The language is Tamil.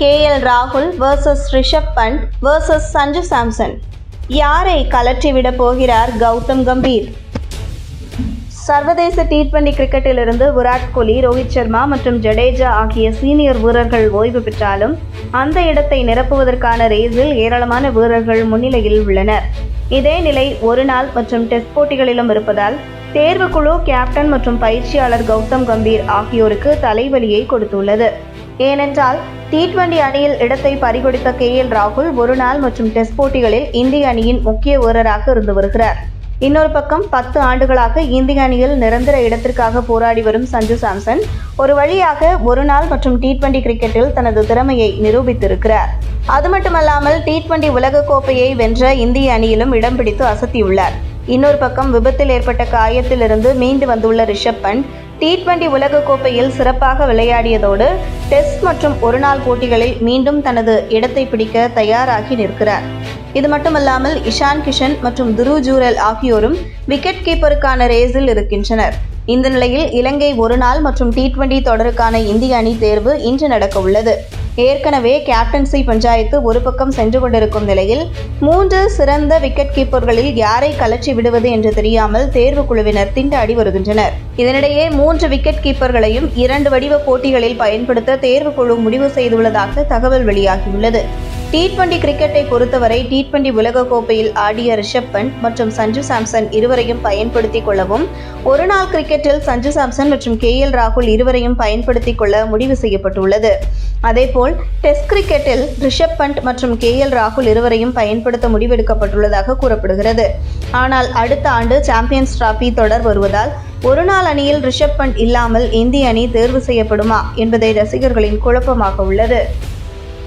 கே எல் ராகுல் வர்சஸ் ரிஷப் பண்ட் வர்சஸ் சஞ்சு சாம்சன். யாரை கலற்றிவிட போகிறார் கௌதம் கம்பீர்? சர்வதேச டி டுவெண்டி கிரிக்கெட்டிலிருந்து விராட் கோலி ரோஹித் சர்மா மற்றும் ஜடேஜா ஆகிய சீனியர் வீரர்கள் ஓய்வு பெற்றாலும் அந்த இடத்தை நிரப்புவதற்கான ரேஸில் ஏராளமான வீரர்கள் முன்னிலையில் உள்ளனர். இதே நிலை ஒருநாள் மற்றும் டெஸ்ட் போட்டிகளிலும் இருப்பதால் தேர்வுக்குழு கேப்டன் மற்றும் பயிற்சியாளர் கௌதம் கம்பீர் ஆகியோருக்கு தலைவலியை கொடுத்துள்ளது. ஏனென்றால் டி டுவெண்டி அணியில் இடத்தை பறிகொடுத்த கே எல் ராகுல் ஒருநாள் மற்றும் டெஸ்ட் போட்டிகளில் இந்திய அணியின் முக்கிய வீரராக இருந்து வருகிறார். இன்னொரு பக்கம் பத்து ஆண்டுகளாக இந்திய அணியில் நிரந்தர இடத்திற்காக போராடி வரும் சஞ்சு சாம்சன் ஒரு வழியாக ஒரு நாள் மற்றும் டி டுவெண்டி கிரிக்கெட்டில் தனது திறமையை நிரூபித்திருக்கிறார். அது மட்டுமல்லாமல் டி டுவெண்டி உலகக்கோப்பையை வென்ற இந்திய அணியிலும் இடம் பிடித்து அசத்தியுள்ளார். இன்னொரு பக்கம் விபத்தில் ஏற்பட்ட காயத்திலிருந்து மீண்டு வந்துள்ள ரிஷப் பண்ட் டி டுவெண்டி உலகக்கோப்பையில் சிறப்பாக விளையாடியதோடு டெஸ்ட் மற்றும் ஒருநாள் போட்டிகளில் மீண்டும் தனது இடத்தை பிடிக்க தயாராகி நிற்கிறார். இது மட்டுமல்லாமல் இஷான் கிஷன் மற்றும் துரு ஜூரல் ஆகியோரும் விக்கெட் கீப்பருக்கான ரேஸில் இருக்கின்றனர். இந்த நிலையில் இலங்கை ஒருநாள் மற்றும் டி டுவெண்டி தொடருக்கான இந்திய அணி தேர்வு இன்று நடக்க உள்ளது ஏற்கனவே கேப்டன்சி பஞ்சாயத்து ஒரு பக்கம் சென்று கொண்டிருக்கும் நிலையில் மூன்று சிறந்த விக்கெட் கீப்பர்களில் யாரை கலற்றி விடுவது என்று தெரியாமல் தேர்வு குழுவினர் திண்டாடி வருகின்றனர். இதனிடையே மூன்று விக்கெட் கீப்பர்களையும் இரண்டு வடிவ போட்டிகளில் பயன்படுத்த தேர்வு குழு முடிவு செய்துள்ளதாக தகவல் வெளியாகியுள்ளது. டி டுவெண்டி கிரிக்கெட்டை பொறுத்தவரை டி டுவெண்டி உலகக்கோப்பையில் ஆடிய ரிஷப் பண்ட் மற்றும் சஞ்சு சாம்சன் இருவரையும் பயன்படுத்திக் கொள்ளவும் ஒருநாள் கிரிக்கெட்டில் சஞ்சு சாம்சன் மற்றும் கே எல் ராகுல் இருவரையும் பயன்படுத்திக் கொள்ள முடிவு செய்யப்பட்டுள்ளது. அதேபோல் டெஸ்ட் கிரிக்கெட்டில் ரிஷப் பண்ட் மற்றும் கே எல் ராகுல் இருவரையும் பயன்படுத்த முடிவெடுக்கப்பட்டுள்ளதாக கூறப்படுகிறது. ஆனால் அடுத்த ஆண்டு சாம்பியன்ஸ் டிராபி தொடர் வருவதால் ஒருநாள் அணியில் ரிஷப் பண்ட் இல்லாமல் இந்திய அணி தேர்வு செய்யப்படுமா என்பதை ரசிகர்களின் குழப்பமாக உள்ளது.